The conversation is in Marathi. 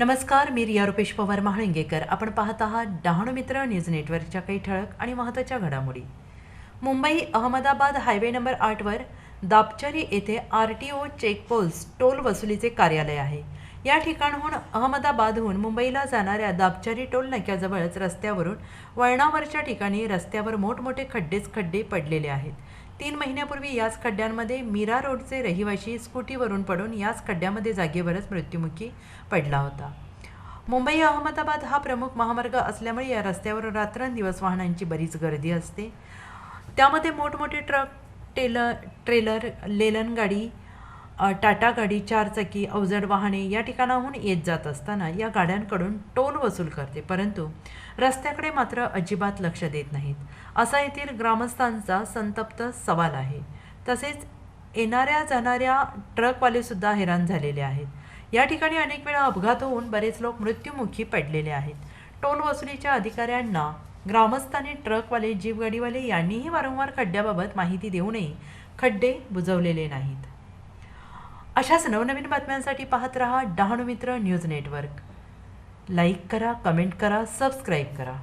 नमस्कार मी रिया रुपेश पवार महाळिंगेकर. आपण पाहत आहात डहाणू मित्र न्यूज नेटवर्कच्या काही ठळक आणि महत्त्वाच्या घडामोडी. मुंबई अहमदाबाद हायवे नंबर आठवर दापचरी येथे R T O check post toll वसुलीचे कार्यालय आहे. या ठिकाणाहून अहमदाबादहून मुंबईला जाणाऱ्या दापचरी टोल नाक्याजवळच रस्त्यावरून वळणावरच्या ठिकाणी रस्त्यावर मोठमोठे खड्डेच खड्डे पडलेले आहेत. तीन महिन्यापूर्वी याच खड्ड्यांमध्ये मीरा रोडचे रहिवाशी स्कूटीवरून पडून याच खड्ड्यामध्ये जागेवरच मृत्युमुखी पडला होता. मुंबई अहमदाबाद हा प्रमुख महामार्ग असल्यामुळे या रस्त्यावर रात्रंदिवस वाहनांची बरीच गर्दी असते. त्यामध्ये मोठमोठे ट्रक टेलर ट्रेलर लेलन गाडी टाटा गाडी चारचाकी अवजड वाहने या ठिकाणाहून येत जात असताना या गाड्यांकडून टोल वसूल करते. परंतु रस्त्याकडे मात्र अजिबात लक्ष देत नाहीत. असा येथील ग्रामस्थांचा संतप्त सवाल आहे. तसेच येणाऱ्या जाणाऱ्या ट्रकवालेसुद्धा हैराण झालेले आहेत. या ठिकाणी अनेक वेळा अपघात होऊन बरेच लोक मृत्युमुखी पडलेले आहेत. टोल वसुलीच्या अधिकाऱ्यांना ग्रामस्थांनी ट्रकवाले जीपगाडीवाले यांनीही वारंवार खड्ड्याबाबत माहिती देऊनही खड्डे बुजवलेले नाहीत. अशाच नवनवीन बातम्यांसाठी पाहत रहा Dahanu Mitra news network. Like करा कमेंट करा सबस्क्राईब करा.